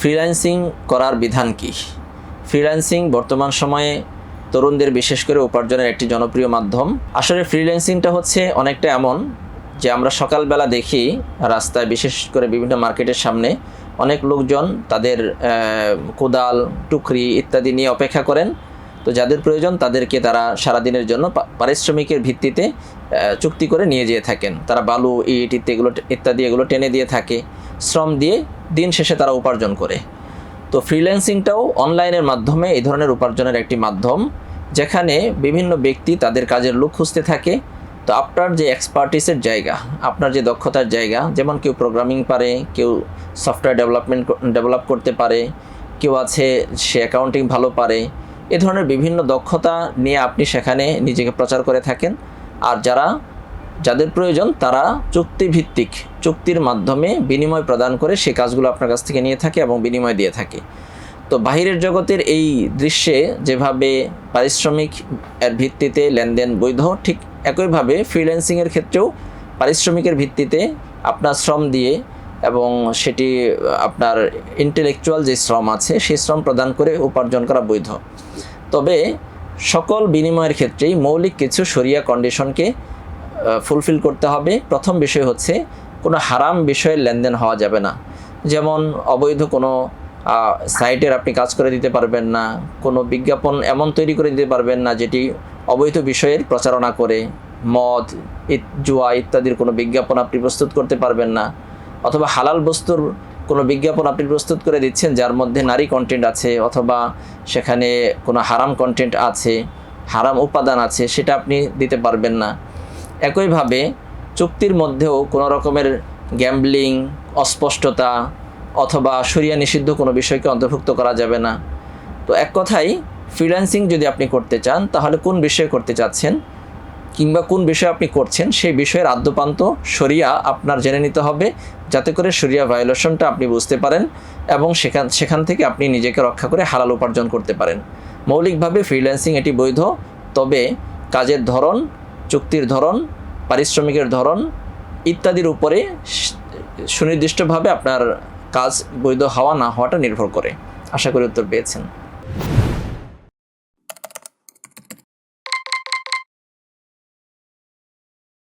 Freelancing করার বিধান কি? ফ্রিল্যান্সিং বর্তমান সময়ে তরুণদের বিশেষ করে উপার্জনের একটি জনপ্রিয় মাধ্যম। আসলে ফ্রিল্যান্সিংটা হচ্ছে অনেকটা এমন যে আমরা সকালবেলা দেখি রাস্তায় বিশেষ করে বিভিন্ন মার্কেটের সামনে অনেক লোকজন তাদের কোদাল, টুকরি ইত্যাদি নিয়ে অপেক্ষা করেন। তো যাদের প্রয়োজন তাদেরকে তারা সারাদিনের জন্য পারিশ্রমিকের ভিত্তিতে চুক্তি করে নিয়ে যেয়ে থাকেন। তারা বালু, ইট এগুলো ইত্যাদি এগুলো টেনে দিয়ে থাকে। শ্রম দিয়ে দিন শেষে তারা উপার্জন করে। তো ফ্রিল্যান্সিংটাও অনলাইনের মাধ্যমে এই ধরনের উপার্জনের একটি মাধ্যম, যেখানে বিভিন্ন ব্যক্তি তাদের কাজের লোক খুঁজতে থাকে। তো আপনার যে এক্সপার্টিসের জায়গা, আপনার যে দক্ষতার জায়গা, যেমন কেউ প্রোগ্রামিং পারে, কেউ সফটওয়্যার ডেভেলপমেন্ট ডেভেলপ করতে পারে, কেউ আছে সে অ্যাকাউন্টিং ভালো পারে এ ধরনের বিভিন্ন দক্ষতা নিয়ে আপনি সেখানে নিজেকে প্রচার করে থাকেন। আর যারা, যাদের প্রয়োজন তারা চুক্তিভিত্তিক, চুক্তির মাধ্যমে বিনিময় প্রদান করে সে কাজগুলো আপনার কাছ থেকে নিয়ে থাকে এবং বিনিময় দিয়ে থাকে। তো বাহিরের জগতের এই দৃশ্যে যেভাবে পারিশ্রমিক এর ভিত্তিতে লেনদেন বৈধ, ঠিক একইভাবে ফ্রিল্যান্সিংয়ের ক্ষেত্রেও পারিশ্রমিকের ভিত্তিতে আপনার শ্রম দিয়ে এবং সেটি আপনার ইন্টেলেকচুয়াল যে শ্রম আছে সেই শ্রম প্রদান করে উপার্জন করা বৈধ। তবে সকল বিনিময়ের ক্ষেত্রেই মৌলিক কিছু সরিয়া কন্ডিশনকে ফুলফিল করতে হবে। প্রথম বিষয় হচ্ছে, কোনো হারাম বিষয়ের লেনদেন হওয়া যাবে না। যেমন অবৈধ কোনো সাইটের আপনি কাজ করে দিতে পারবেন না, কোনো বিজ্ঞাপন এমন তৈরি করে দিতে পারবেন না, যেটি অবৈধ বিষয়ের প্রচারণা করে, মদ জুয়া ইত্যাদির কোনো বিজ্ঞাপন আপনি প্রস্তুত করতে পারবেন না, অথবা হালাল বস্তুর কোনো বিজ্ঞাপন আপনি প্রস্তুত করে দিচ্ছেন যার মধ্যে নারী কন্টেন্ট আছে অথবা সেখানে কোনো হারাম কন্টেন্ট আছে, হারাম উপাদান আছে, সেটা আপনি দিতে পারবেন না। একইভাবে চুক্তির মধ্যেও কোনো রকমের গ্যাম্বলিং অস্পষ্টতা অথবা সরিয়া নিষিদ্ধ কোনো বিষয়কে অন্তর্ভুক্ত করা যাবে না। তো এক কথাই ফ্রিল্যান্সিং যদি আপনি করতে চান, তাহলে কোন বিষয়ে করতে চাচ্ছেন? কিংবা কোন বিষয়ে আপনি করছেন, সেই বিষয়ের আদ্যপান্ত সরিয়া আপনার জেনে নিতে হবে, যাতে করে সরিয়া ভায়োলেশনটা আপনি বুঝতে পারেন এবং সেখান সেখান থেকে আপনি নিজেকে রক্ষা করে হালাল উপার্জন করতে পারেন। মৌলিকভাবে ফ্রিল্যান্সিং এটি বৈধ, তবে কাজের ধরন, চুক্তির ধরন, পারিশ্রমিকের ধরন ইত্যাদির উপরে সুনির্দিষ্টভাবে আপনার কাজ বৈধ হওয়া না হওয়াটা নির্ভর করে। আশা করি উত্তর পেয়েছেন।